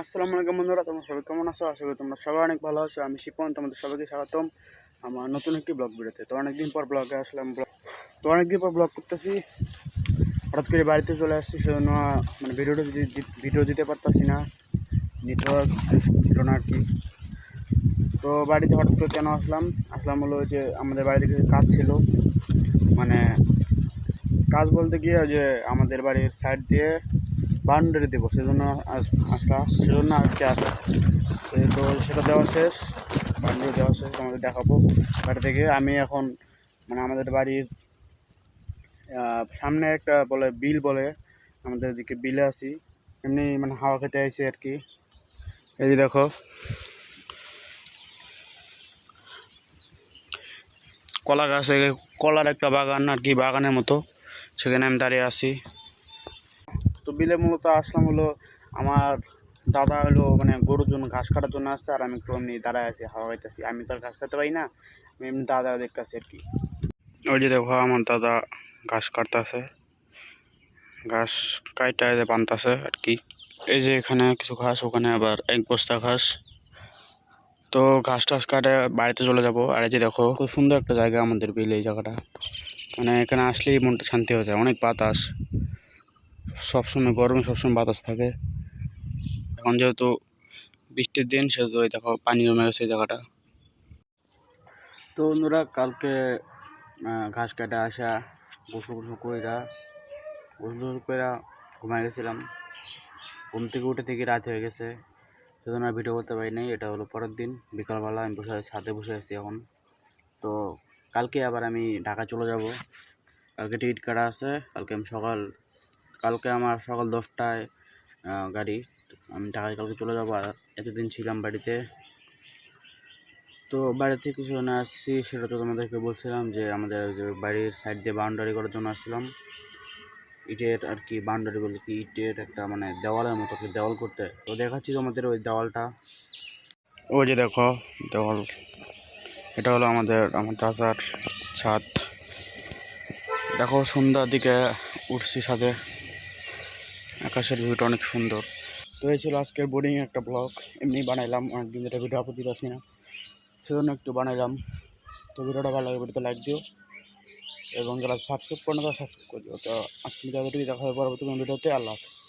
আসসালামু আলাইকুম বন্ধুরা, তোমরা সবাই কেমন আছো? আশা করি তোমরা সবাই অনেক ভালো আছো। আমি শিপন, তোমাদের সবাইকে স্বাগতম। আমার নতুন একটি ব্লগ ভিডিওতে। তো অনেকদিন পর ব্লগে আসলাম, ব্লগ তো অনেকদিন পর ব্লগ করতেছি। হঠাৎ করে বাড়িতে চলে আসছি, সেজন্য মানে ভিডিওটা ভিডিও দিতে পারতাছি না। নেটওয়ার্ক ছিল না আর কি। তো বাড়িতে হঠাৎ করে কেন আসলাম? আসলাম হলো যে আমাদের বাড়িতে কিছু কাজ ছিল। মানে কাজ বলতে গিয়ে যে আমাদের বাড়ির সাইড দিয়ে বাউন্ডারি দেবো, সেজন্য আস- সেজন্য আজকে আসা তো সেটা দেওয়া শেষ, বাউন্ডারি দেওয়া শেষ আমাদের দেখাবো। বাড়ি থেকে আমি এখন মানে আমাদের বাড়ির সামনে একটা বলে বিল বলে, আমাদের এদিকে বিলে আছি। এমনি মানে হাওয়া খেতে আইছি আর কি। এই যে দেখো। কলা গাছে, কলার একটা বাগান আর কি, বাগানের মতো। সেখানে আমি দাঁড়িয়ে আছি। তো বিলে মূলত আসলাম হলো আমার দাদা হলো মানে গরুর জন্য ঘাস কাটার জন্য আসছে আর আমি একটু এমনি দাঁড়ায় আছি, হাওয়া খাইতেছি আমি তো আর ঘাস খেতে পারি না, আমি এমনি দাদা দেখতেছি আর কি। ওই যে দেখো, আমার দাদা ঘাস কাটতেছে। ঘাস কাইটা বানতেছে আর কি। এই যে এখানে কিছু ঘাস, ওখানে আবার এক বস্তা ঘাস। তো ঘাস টাস কাটে, বাড়িতে চলে যাব। আর এই যে দেখো, খুব সুন্দর একটা জায়গা আমাদের বিল এই জায়গাটা। মানে এখানে আসলেই মনটা শান্তি হয়ে যায়, অনেক বাতাস। সবসময় গরমে সবসময় বাতাস থাকে। এখন যেহেতু বৃষ্টির দিন, সেহেতু এই দেখো পানি জমে গেছে এই জায়গাটা। তো বন্ধুরা, কালকে ঘাস কাটা আসা, গোসল গোসল কইরা, গোসল গোসল কইরা ঘুমাই গেছিলাম। ঘুম থেকে উঠে থেকে রাত হয়ে গেছে। সেজন্য ভিডিও করতে পারি নাই, এটা হলো পরের দিন। বিকালবেলা আমি বসে ছাদে বসে আছি এখন। তো কালকে আবার আমি ঢাকা চলে যাব। কালকে টিকিট কাটা আছে, কালকে আমি সকাল কালকে আমার সকাল দশটায় গাড়ি। আমি ঢাকায় কালকে চলে যাব আর এতদিন ছিলাম বাড়িতে। তো বাড়ি থেকে কিছু না আসছি, সেটা তো তোমাদেরকে বলছিলাম যে আমাদের বাড়ির সাইড দিয়ে বাউন্ডারি করার জন্য আসছিলাম। ইটের আর কি বাউন্ডারি বলে কি, ইটের একটা মানে দেওয়ালের মতো কি দেওয়াল করতে। তো দেখাচ্ছি তোমাদের ওই দেওয়ালটা। ওই যে দেখো, দেওয়াল। এটা হলো আমাদের, আমার চাচার ছাদ। দেখো সন্ধ্যার দিকে উঠছি ছাদে। আকাশের ভিউটা অনেক সুন্দর। তো এই ছিল আজকের বোর্ডিং একটা ব্লগ এমনি বানাইলাম, অনেকদিন যেটা ভিডিও আপত্তি আসি না। সেজন্য একটু বানাইলাম। তো ভিডিওটা ভালো লাগে ভিডিওতে লাইক দিও। এবং যারা সাবস্ক্রাইব করে না তারা সাবস্ক্রাইব করে দিও। তো আজকে দেখা হবে পরবর্তী ভিডিওতে। আল্লাহ হাফিজ।